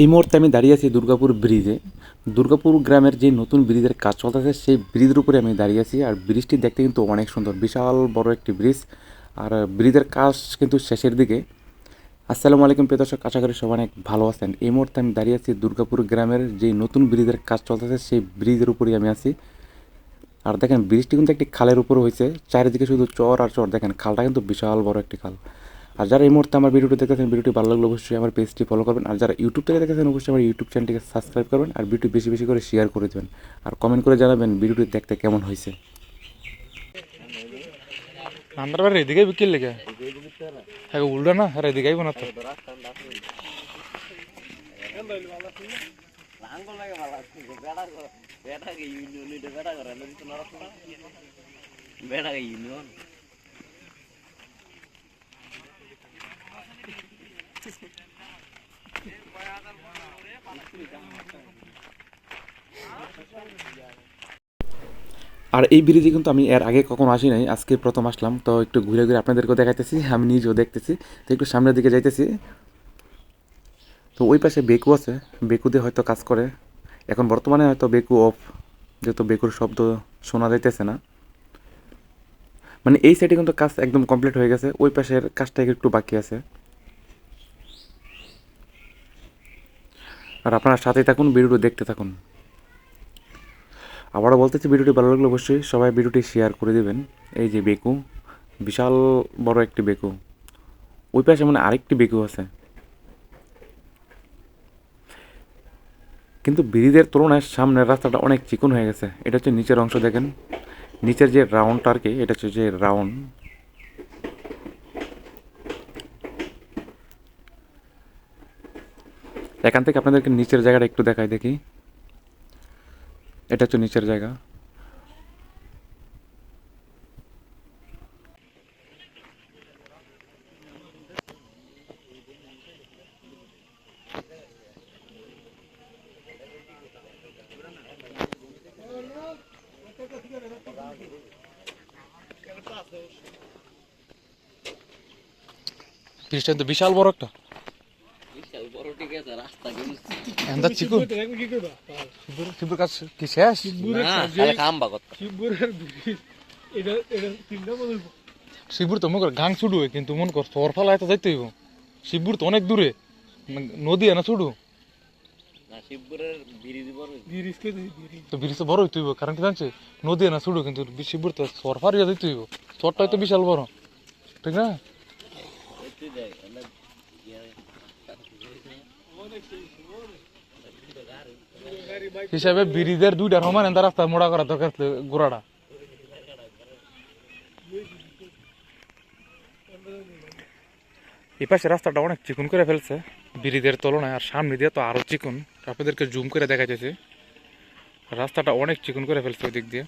এই মুহূর্তে আমি দাঁড়িয়ে আছি দুর্গাপুর ব্রিজে। দুর্গাপুর গ্রামের যে নতুন ব্রিজের কাজ চলতেছে, সেই ব্রিজের উপরে আমি দাঁড়িয়ে আছি। আর ব্রিজটি দেখতে কিন্তু অনেক সুন্দর, বিশাল বড় একটি ব্রিজ। আর ব্রিজের কাজ কিন্তু শেষের দিকে। আসসালামু আলাইকুম প্রিয় দর্শক, আশা করি সবাই অনেক ভালো আছেন। এই মুহূর্তে আমি দাঁড়িয়ে আছি দুর্গাপুর গ্রামের যে নতুন ব্রিজের কাজ চলতেছে, সেই ব্রিজের উপরেই আমি আছি। আর দেখেন, ব্রিজটি কিন্তু একটি খালের উপর হয়েছে। চারিদিকে শুধু চর আর চর, দেখেন, খালটা কিন্তু বিশাল বড় একটি খাল। আর যারা এই মুহূর্তে আমার ভিডিওটি দেখেছেন ভিডিওটি ভালো লাগলে অবশ্যই আমার পেজটি ফলো করবেন। আর যারা ইউটিউব থেকে দেখেছেন অবশ্যই আমার ইউটিউব চ্যানেলটিকে সাবস্ক্রাইব করবেন আর ভিডিওটি বেশি বেশি করে শেয়ার করে দেবেন। আর কমেন্ট করে জানাবেন ভিডিওটি দেখতে কেমন হয়েছে। হ্যাঁ না বেড়া ইউনিয়ন। আর এই ব্রিজে কিন্তু আমি এর আগে কখনো আসি নাই, আজকে প্রথম আসলাম। তো একটু ঘুরে ঘুরে আপনাদেরকেও দেখাইতেছি, আমি নিজেও দেখতেছি। তো একটু সামনের দিকে যাইতেছি। তো ওই পাশে বেকু আছে, বেকুতে হয়তো কাজ করে। এখন বর্তমানে হয়তো বেকু অফ যেহেতু বেকুর শব্দ শোনা যাইতেছে না। মানে এই সাইডে কিন্তু কাজ একদম কমপ্লিট হয়ে গেছে, ওই পাশের কাজটা একটু বাকি আছে। আর আপনারা সাথেই থাকুন, ভিডিওটি দেখতে থাকুন। আবারও বলতেছি, ভিডিওটি ভালো লাগলে অবশ্যই সবাই ভিডিওটি শেয়ার করে দেবেন। এই যে বেকু, বিশাল বড় একটি বেকু। ওই পাশে মানে আরেকটি বেকু আছে। কিন্তু ব্রিজের তুলনায় সামনের রাস্তাটা অনেক চিকন হয়ে গেছে। এটা হচ্ছে নিচের অংশ, দেখেন। নিচের যে রাউন্ডটা আর কি এটা হচ্ছে যে রাউন্ড এখান থেকে আপনাদেরকে নিচের জায়গাটা একটু দেখাই দেখি। এটা হচ্ছে নিচের জায়গা। ব্রিজটা তো বিশাল বড় একটা বিশাল বড় ঠিক আছে রাস্তা কিন্তু এন্দা চিকু। শিবুর শিবুর কাজ কি শেষ? শিবুর তো মনে কর গাং ছুডু কিন্তু মনে কর সর ফালা এত যাইতে হইব। শিবুর তো অনেক দূরে। মানে নদী না ছুডু তো ব্রিজ তো বড় হইতে হইব কারণ কি জানছে? নদী না ছুডু কিন্তু শিবুর তো সর ফারিয়া যাইতে হইব। সরটা হয়তো বিশাল বড়। ঠিক না? হিসাবে ব্রিজের দুইটা সমান এন্দা রাস্তা মোড়া করা দরকার ছিল গোড়াটা। এই পাশে রাস্তাটা অনেক চিকন করে ফেলছে ব্রিজের তুলনায়। আর সামনে দিয়ে তো আরও চিকন। আপনাদেরকে জুম করে দেখা যাচ্ছে রাস্তাটা অনেক চিকন করে ফেলছে ওই দিক দিয়ে।